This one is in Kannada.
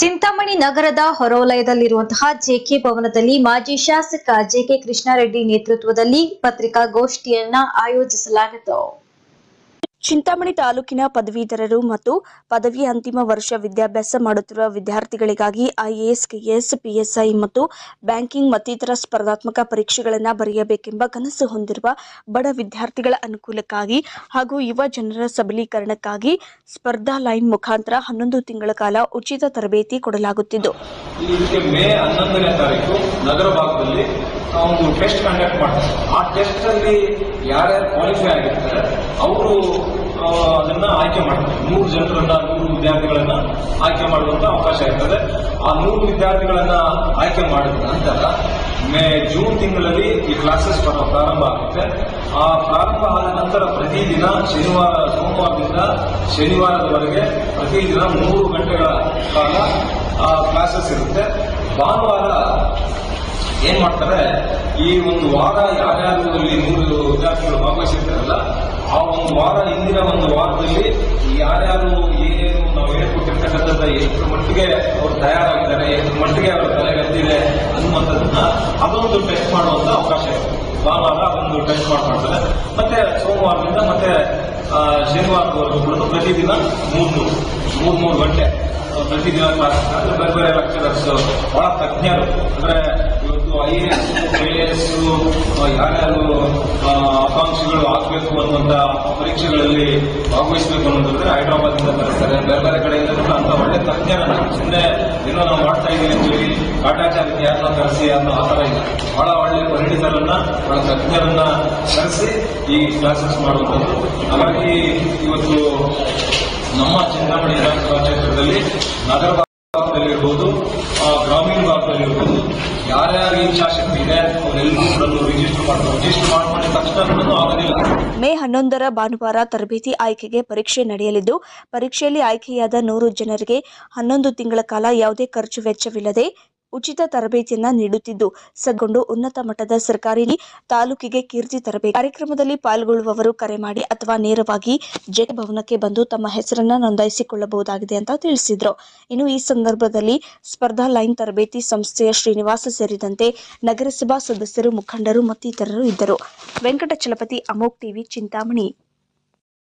ಚಿಂತಾಮಣಿ ನಗರದ ಹೊರವಲಯದಲ್ಲಿರುವಂತಹ ಜೆಕೆ ಭವನದಲ್ಲಿ ಮಾಜಿ ಶಾಸಕ ಜೆಕೆ ಕೃಷ್ಣಾರೆಡ್ಡಿ ನೇತೃತ್ವದಲ್ಲಿ ಪತ್ರಿಕಾಗೋಷ್ಠಿಯನ್ನ ಆಯೋಜಿಸಲಾಗಿತ್ತು. ಚಿಂತಾಮಣಿ ತಾಲೂಕಿನ ಪದವೀಧರರು ಮತ್ತು ಪದವಿ ಅಂತಿಮ ವರ್ಷ ವಿದ್ಯಾಭ್ಯಾಸ ಮಾಡುತ್ತಿರುವ ವಿದ್ಯಾರ್ಥಿಗಳಿಗಾಗಿ ಐಎಎಸ್ ಕೆಎಸ್ ಪಿಎಸ್ಐ ಮತ್ತು ಬ್ಯಾಂಕಿಂಗ್ ಮತ್ತಿತರ ಸ್ಪರ್ಧಾತ್ಮಕ ಪರೀಕ್ಷೆಗಳನ್ನು ಬರೆಯಬೇಕೆಂಬ ಕನಸು ಹೊಂದಿರುವ ಬಡ ವಿದ್ಯಾರ್ಥಿಗಳ ಅನುಕೂಲಕ್ಕಾಗಿ ಹಾಗೂ ಯುವ ಜನರ ಸಬಲೀಕರಣಕ್ಕಾಗಿ ಸ್ಪರ್ಧಾ ಲೈನ್ ಮುಖಾಂತರ ಹನ್ನೊಂದು ತಿಂಗಳ ಕಾಲ ಉಚಿತ ತರಬೇತಿ ಕೊಡಲಾಗುತ್ತಿದ್ದು. ಮೇ ಹನ್ನೊಂದನೇ ತಾರೀಕು ನಗರ ಭಾಗದಲ್ಲಿ ಒಂದು ಟೆಸ್ಟ್ ಕಂಡಕ್ಟ್ ಮಾಡ್ತಾರೆ ಆ ಟೆಸ್ಟ್ ಅಲ್ಲಿ ಯಾರ್ಯಾರು ಕ್ವಾಲಿಫೈ ಆಗಿರ್ತಾರೆ ಅವರು ಅದನ್ನ ಆಯ್ಕೆ ಮಾಡ್ತಾರೆ. ನೂರು ಜನರನ್ನ ನೂರು ವಿದ್ಯಾರ್ಥಿಗಳನ್ನ ಆಯ್ಕೆ ಮಾಡುವಂತ ಅವಕಾಶ ಇರ್ತದೆ. ಆ ನೂರು ವಿದ್ಯಾರ್ಥಿಗಳನ್ನ ಆಯ್ಕೆ ಮಾಡಿದ ನಂತರ ಮೇ, ಜೂನ್ ತಿಂಗಳಲ್ಲಿ ಈ ಕ್ಲಾಸಸ್ ಪ್ರಾರಂಭ ಆಗುತ್ತೆ. ಆ ಪ್ರಾರಂಭ ಆದ ನಂತರ ಪ್ರತಿದಿನ ಶನಿವಾರ, ಸೋಮವಾರದಿಂದ ಶನಿವಾರದವರೆಗೆ ಪ್ರತಿದಿನ ಮೂರು ಗಂಟೆಗಳ ಕಾಲ ಆ ಕ್ಲಾಸಸ್ ಇರುತ್ತೆ. ಭಾನುವಾರ ಏನ್ ಮಾಡ್ತಾರೆ? ಈ ಒಂದು ವಾರ ಯಾರ್ಯಾರು ಇಲ್ಲಿ ನೂರು ವಿದ್ಯಾರ್ಥಿಗಳು ಭಾಗವಹಿಸಿರ್ತಾರಲ್ಲ ಒಂದು ವಾರ ಹಿಂದಿನ ಒಂದು ವಾರದಲ್ಲಿ ಯಾರ್ಯಾರು ಏನೇನು ನಾವು ಹೇಳ್ಕೊಟ್ಟಿರ್ತಕ್ಕಂಥದ್ದ ಎಷ್ಟು ಮಟ್ಟಿಗೆ ಅವ್ರು ತಯಾರಾಗಿದ್ದಾರೆ ಎಷ್ಟು ಮಟ್ಟಿಗೆ ಅವರ ತಲೆಗತ್ತಿದೆ ಅನ್ನುವಂಥದ್ದನ್ನ ಅದೊಂದು ಟೆಸ್ಟ್ ಮಾಡುವಂತ ಅವಕಾಶ ಇದೆ. ಭಾನುವಾರ ಅದೊಂದು ಟೆಸ್ಟ್ ಮಾಡ್ಕೊಳ್ತಾರೆ. ಮತ್ತೆ ಸೋಮವಾರದಿಂದ ಮತ್ತೆ ಶನಿವಾರದವರೆಗೂ ಕೂಡ ಪ್ರತಿದಿನ ಮೂರ್ ಮೂರು ಮೂರ್ ಮೂರು ಗಂಟೆ. ಬೇರೆ ಬೇರೆ ಲೆಕ್ಚರರ್ಸ್ ಬಹಳ ತಜ್ಞರು ಅಂದ್ರೆ ಇವತ್ತು I A S K S ಯಾರ್ಯಾರು ಆಕಾಂಕ್ಷಿಗಳು ಆಗಬೇಕು ಅನ್ನುವಂತ ಪರೀಕ್ಷೆಗಳಲ್ಲಿ ಭಾಗವಹಿಸಬೇಕು ಅನ್ನೋದಾದ್ರೆ ಹೈದರಾಬಾದಿಂದ ಬರ್ತಾರೆ ಬೇರೆ ಬೇರೆ ಕಡೆಯಿಂದ ಕೂಡ ಅಂತ ಒಳ್ಳೆ ತಜ್ಞರನ್ನ ಸುಮ್ಮನೆ ಏನೋ ನಾವು ಮಾಡ್ತಾ ಇದ್ದೀವಿ ಅಂತ ಹೇಳಿ ಕಾಟಾಚಾರಕ್ಕೆ ಯಾರನ್ನ ಕರೆಸಿ ಅನ್ನೋ ಆ ಥರ ಇಲ್ಲ ಬಹಳ ಒಳ್ಳೆ ಪರಿಣಿತರನ್ನ ಬಹಳ ತಜ್ಞರನ್ನ ಕರೆಸಿ ಈ ಕ್ಲಾಸಸ್ ಮಾಡುವಂಥದ್ದು. ಹಾಗಾಗಿ ಇವತ್ತು ನಮ್ಮ ಚಿಂತಾಮಣಿ ವಿಧಾನಸಭಾ ಕ್ಷೇತ್ರದಲ್ಲಿ ನಗರ ಭಾಗದಲ್ಲಿರ್ಬೋದು ಗ್ರಾಮೀಣ ಭಾಗದಲ್ಲಿರ್ಬೋದು ಯಾರ್ಯಾರು ಇಚ್ಛಾಶಕ್ತಿ ಇದೆ, ಅವರೆಲ್ಲರೂ ಕೂಡ ರಿಜಿಸ್ಟರ್ ಮಾಡ್ತಾರೆ. ರಿಜಿಸ್ಟರ್ ಮಾಡ್ಕೊಂಡಿದ ತಕ್ಷಣ ಆಗೋದಿಲ್ಲ ಮೇ ಹನ್ನೊಂದರ ಭಾನುವಾರ ತರಬೇತಿ ಆಯ್ಕೆಗೆ ಪರೀಕ್ಷೆ ನಡೆಯಲಿದ್ದು, ಪರೀಕ್ಷೆಯಲ್ಲಿ ಆಯ್ಕೆಯಾದ ನೂರು ಜನರಿಗೆ ಹನ್ನೊಂದು ತಿಂಗಳ ಕಾಲ ಯಾವುದೇ ಖರ್ಚು ವೆಚ್ಚವಿಲ್ಲದೆ ಉಚಿತ ತರಬೇತಿಯನ್ನ ನೀಡುತ್ತಿದ್ದು, ಸಗೊಂಡು ಉನ್ನತ ಮಟ್ಟದ ಸರ್ಕಾರಿ ತಾಲೂಕಿಗೆ ಕೀರ್ತಿ ತರಬೇಕು. ಕಾರ್ಯಕ್ರಮದಲ್ಲಿ ಪಾಲ್ಗೊಳ್ಳುವವರು ಕರೆ ಮಾಡಿ ಅಥವಾ ನೇರವಾಗಿ ಜೆಟ್ ಭವನಕ್ಕೆ ಬಂದು ತಮ್ಮ ಹೆಸರನ್ನ ನೋಂದಾಯಿಸಿಕೊಳ್ಳಬಹುದಾಗಿದೆ ಅಂತ ತಿಳಿಸಿದ್ರು. ಇನ್ನು ಈ ಸಂದರ್ಭದಲ್ಲಿ ಸ್ಪರ್ಧಾ ಲೈನ್ ತರಬೇತಿ ಸಂಸ್ಥೆಯ ಶ್ರೀನಿವಾಸ ಸೇರಿದಂತೆ ನಗರಸಭಾ ಸದಸ್ಯರು, ಮುಖಂಡರು ಮತ್ತಿತರರು ಇದ್ದರು. ವೆಂಕಟಚಲಪತಿ ಅಮೋಕ್ ಟಿವಿ, ಚಿಂತಾಮಣಿ.